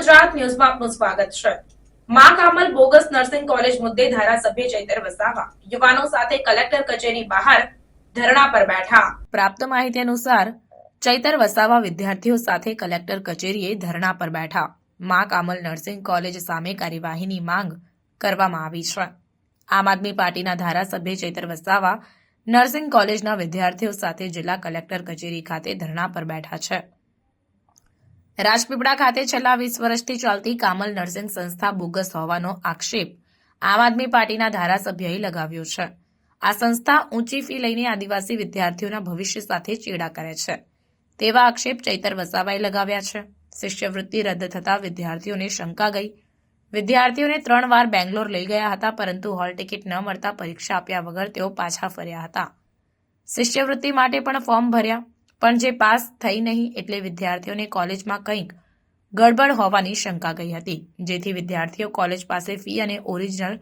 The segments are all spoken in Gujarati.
ગુજરાત ન્યૂઝમાં આપનું સ્વાગત છે. મા કામલ બોગસ નર્સિંગ કોલેજ મુદ્દે ધારાસભ્ય ચૈતર વસાવા. યુવાનો સાથે કલેક્ટર કચેરી બહાર ધરણા પર બેઠા. પ્રાપ્ત માહિતી અનુસાર, ચૈતર વસાવા વિદ્યાર્થીઓ સાથે કલેક્ટર કચેરીએ ધરણા પર બેઠા. મા કામલ નર્સિંગ કોલેજ સામે કાર્યવાહીની માંગ કરવામાં આવી છે. આમ આદમી પાર્ટીના ધારાસભ્ય ચૈતર વસાવા નર્સિંગ કોલેજના વિદ્યાર્થીઓ સાથે જિલ્લા કલેક્ટર કચેરી ખાતે ધરણા પર બેઠા છે. રાજપીપળા ખાતે છેલ્લા વીસ વર્ષથી ચાલતી કામલ નર્સિંગ સંસ્થા બોગસ હોવાનો આક્ષેપ આમ આદમી પાર્ટીના ધારાસભ્યએ લગાવ્યો છે. આ સંસ્થા ઊંચી ફી લઈને આદિવાસી વિદ્યાર્થીઓના ભવિષ્ય સાથે ચેડા કરે છે. તેવા આક્ષેપ ચૈતર વસાવાએ લગાવ્યા છે. શિષ્યવૃત્તિ રદ થતા વિદ્યાર્થીઓને શંકા ગઈ. વિદ્યાર્થીઓને ત્રણ વાર બેંગ્લોર લઈ ગયા હતા, પરંતુ હોલ ટિકિટ ન મળતા પરીક્ષા આપ્યા વગર તેઓ પાછા ફર્યા હતા. શિષ્યવૃત્તિ માટે પણ ફોર્મ ભર્યા. પણ જે પાસ થઈ નહીં એટલે વિદ્યાર્થીઓને કોલેજમાં કંઈક ગડબડ હોવાની શંકા ગઈ હતી. જેથી વિદ્યાર્થીઓ કોલેજ પાસે ફી અને ઓરિજિનલ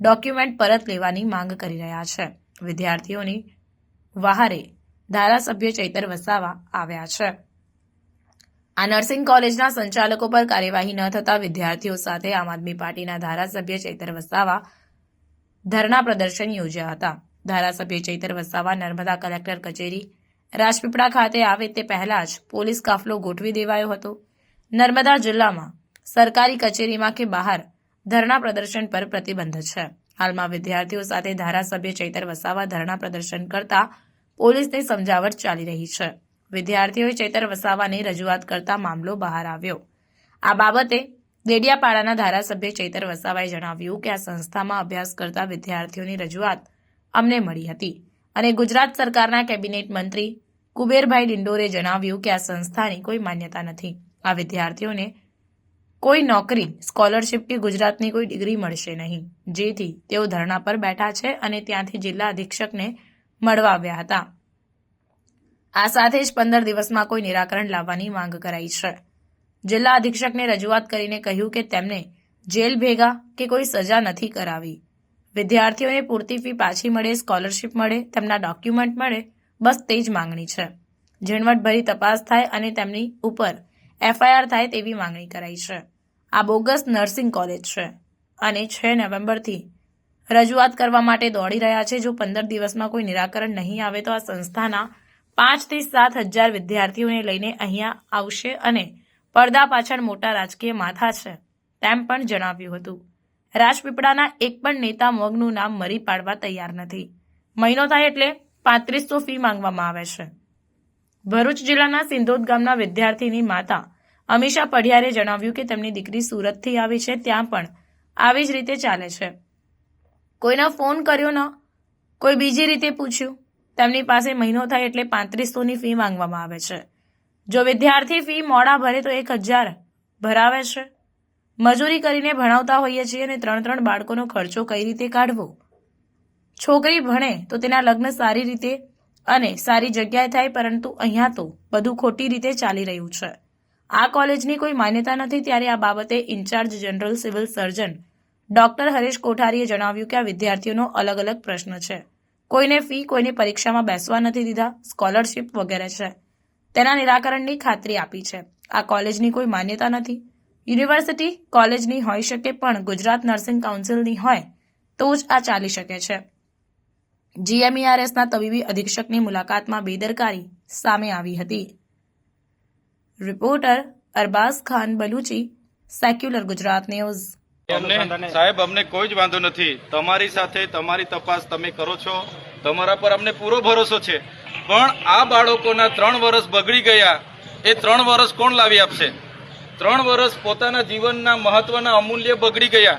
ડોક્યુમેન્ટ પરત લેવાની માંગ કરી રહ્યા છે. વિદ્યાર્થીઓની વહારે ધારાસભ્ય ચૈતર વસાવા આવ્યા છે. આ નર્સિંગ કોલેજના સંચાલકો પર કાર્યવાહી ન થતા વિદ્યાર્થીઓ સાથે આમ આદમી પાર્ટીના ધારાસભ્ય ચૈતર વસાવા ધરણા પ્રદર્શન યોજ્યા હતા. ધારાસભ્ય ચૈતર વસાવા નર્મદા કલેક્ટર કચેરી રાજપીપળા ખાતે આવે તે પહેલા જ પોલીસ કાફલો ગોઠવી દેવાયો હતો. નર્મદા જિલ્લામાં સરકારી કચેરીમાં કે બહાર ધરણા પ્રદર્શન પર પ્રતિબંધ છે. હાલમાં વિદ્યાર્થીઓ સાથે ધારાસભ્ય ચૈતર વસાવા ધરણા પ્રદર્શન કરતા પોલીસની સમજાવટ ચાલી રહી છે. વિદ્યાર્થીઓએ ચૈતર વસાવાને રજૂઆત કરતા મામલો બહાર આવ્યો. આ બાબતે દેડિયાપાડાના ધારાસભ્ય ચૈતર વસાવાએ જણાવ્યું કે આ સંસ્થામાં અભ્યાસ કરતા વિદ્યાર્થીઓની રજૂઆત અમને મળી હતી અને ગુજરાત સરકારના કેબિનેટ મંત્રી કુબેરભાઈ ડિંડોરે જણાવ્યું કે આ સંસ્થાની કોઈ માન્યતા નથી. આ વિદ્યાર્થીઓને કોઈ નોકરી, સ્કોલરશિપ કે ગુજરાતની કોઈ ડિગ્રી મળશે નહીં. જેથી તેઓ ધરણા પર બેઠા છે અને ત્યાંથી જિલ્લા અધિક્ષકને મળવા આવ્યા હતા. આ સાથે જ પંદર દિવસમાં કોઈ નિરાકરણ લાવવાની માંગ કરાઈ છે. જિલ્લા અધિક્ષકને રજૂઆત કરીને કહ્યું કે તેમને જેલ ભેગા કે કોઈ સજા નથી કરાવી. વિદ્યાર્થીઓને પૂરતી ફી પાછી મળે, સ્કોલરશિપ મળે, તેમના ડોક્યુમેન્ટ મળે બસ તે જ માંગણી છે. ઝીણવટભરી તપાસ થાય અને તેમની ઉપર એફઆઈઆર થાય તેવી માંગણી કરાઈ છે. આ બોગસ નર્સિંગ કોલેજ છે અને છ નવેમ્બરથી રજૂઆત કરવા માટે દોડી રહ્યા છે. જો પંદર દિવસમાં કોઈ નિરાકરણ નહીં આવે તો આ સંસ્થાના પાંચથી સાત હજાર વિદ્યાર્થીઓને લઈને અહીંયા આવશે અને પડદા પાછળ મોટા રાજકીય માથા છે, તેમ પણ જણાવ્યું હતું. રાજપીપળાના એક પણ નેતા મગનું નામ મરી પાડવા તૈયાર નથી. મહિનો થાય એટલે પાંત્રીસો ફી માંગવામાં આવે છે. ભરૂચ જિલ્લાના સિંધોદ ગામના વિદ્યાર્થીની માતા અમીષા પઢિયારે જણાવ્યું કે તેમની દીકરી સુરતથી આવી છે, ત્યાં પણ આવી જ રીતે ચાલે છે. કોઈનો ફોન કર્યો ન, કોઈ બીજી રીતે પૂછ્યું, તેમની પાસે મહિનો થાય એટલે પાંત્રીસોની ફી માંગવામાં આવે છે. જો વિદ્યાર્થી ફી મોડા ભરે તો એક હજાર ભરાવે છે. મજૂરી કરીને ભણાવતા હોઈએ છીએ અને ત્રણ ત્રણ બાળકોનો ખર્ચો કઈ રીતે કાઢવો? છોકરી ભણે તો તેના લગ્ન સારી રીતે અને સારી જગ્યાએ થાય, પરંતુ અહીંયા તો બધું ખોટી રીતે ચાલી રહ્યું છે. આ કોલેજની કોઈ માન્યતા નથી ત્યારે આ બાબતે incharge general civil surgeon doctor Haresh કોઠારીએ જણાવ્યું કે આ વિદ્યાર્થીઓનો અલગ અલગ પ્રશ્ન છે. કોઈને ફી, કોઈને પરીક્ષામાં બેસવા નથી દીધા, સ્કોલરશિપ વગેરે છે. તેના નિરાકરણની ખાતરી આપી છે. આ કોલેજની કોઈ માન્યતા નથી. યુનિવર્સિટી કોલેજની હોઈ શકે પણ ગુજરાત નર્સિંગ કાઉન્સિલની હોય તો જ આ ચાલી શકે છે. જીએમઈઆરએસના તબીબી અધિક્ષકની મુલાકાતમાં બેદરકારી સામે આવી હતી. Reporter Arbaz Khan Baluchi, secular Gujarat news. અમને સાહેબ, અમને કોઈ જ વાંધો નથી. તમારી સાથે તમારી તપાસ તમે કરો છો. તમારા પર અમને પૂરો ભરોસો છે. પણ આ બાળકોના ત્રણ વર્ષ બગડી ગયા. એ ત્રણ વર્ષ કોણ લાવી આપશે? ત્રણ વર્ષ પોતાના જીવનના મહત્વના અમૂલ્ય બગડી ગયા.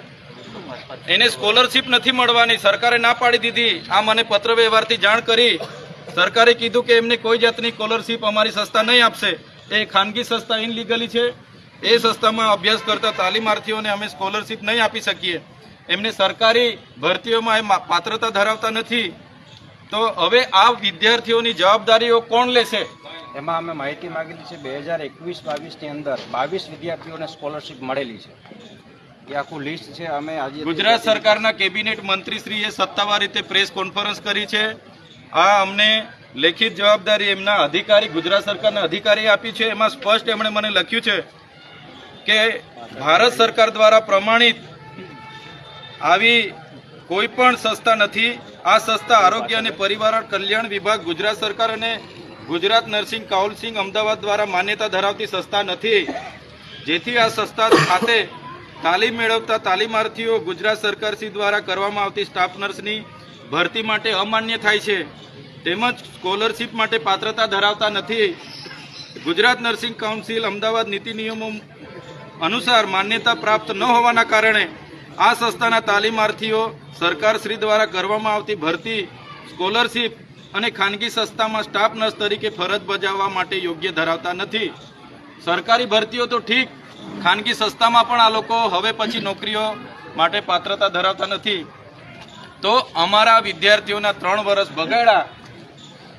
એને સ્કોલરશીપ નથી મળવાની. સરકારે ના પાડી દીધી. આ મને પત્ર વ્યવહારથી જાણ કરી. સરકારે કીધું કે એમને કોઈ જાતની સ્કોલરશીપ અમારી સંસ્થા નહીં આપશે. એ ખાનગી સંસ્થા ઇનલીગલી છે. એ સંસ્થામાં અભ્યાસ કરતા તાલીમાર્થીઓને અમે સ્કોલરશીપ નહીં આપી શકીએ. એમને સરકારી ભરતીઓમાં એ પાત્રતા ધરાવતા નથી. તો હવે આ વિદ્યાર્થીઓની જવાબદારીઓ કોણ લેશે? એમાં અમે માહિતી માંગેલી છે, બે હજાર એકવીસ બાવીસની અંદર બાવીસ વિદ્યાર્થીઓને સ્કોલરશીપ મળેલી છે. એ આખું લિસ્ટ છે. અમે આજે ગુજરાત સરકારના કેબિનેટ મંત્રીશ્રીએ સત્તાવાર રીતે પ્રેસ કોન્ફરન્સ કરી છે. આ અમને લેખિત જવાબદારી એમના અધિકારી ગુજરાત સરકારના અધિકારીએ આપી છે. એમાં સ્પષ્ટ એમણે મને લખ્યું છે કે ભારત સરકાર દ્વારા પ્રમાણિત આવી કોઈ પણ સંસ્થા નથી. આ સંસ્થા આરોગ્ય અને પરિવાર કલ્યાણ વિભાગ ગુજરાત સરકાર અને ગુજરાત નર્સિંગ કાઉન્સિલ અમદાવાદ દ્વારા માન્યતા ધરાવતી સંસ્થા નથી. જેથી આ સંસ્થા ખાતે તાલીમ મેળવતા તાલીમાર્થીઓ ગુજરાત સરકારશ્રી દ્વારા કરવામાં આવતી સ્ટાફ નર્સની ભરતી માટે અમાન્ય થાય છે. તેમજ સ્કોલરશીપ માટે પાત્રતા ધરાવતા નથી. ગુજરાત નર્સિંગ કાઉન્સિલ અમદાવાદ નીતિ નિયમો અનુસાર માન્યતા પ્રાપ્ત ન હોવાના કારણે આ સંસ્થાના તાલીમાર્થીઓ સરકારશ્રી દ્વારા કરવામાં આવતી ભરતી, સ્કોલરશીપ અને ખાનગી સંસ્થામાં સ્ટાફ નર્સ તરીકે ફરજ બજાવવા માટે યોગ્ય ધરાવતા નથી. સરકારી ભરતીઓ તો ઠીક ખાનગી સંસ્થામાં પણ આ લોકો હવે પછી નોકરીઓ માટે પાત્રતા ધરાવતા નથી. તો અમારા વિદ્યાર્થીઓના ત્રણ વર્ષ બગાડ્યા.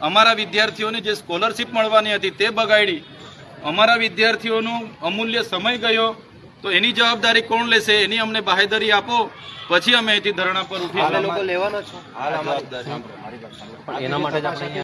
અમારા વિદ્યાર્થીઓને જે સ્કોલરશીપ મળવાની હતી તે બગાડી. અમારા વિદ્યાર્થીઓનો અમૂલ્ય સમય ગયો. તો એની જવાબદારી કોણ લેશે એની અમને બાહેધરી આપો. પછી અમે અહીંથી ધરણા પર ઉઠી એના માટે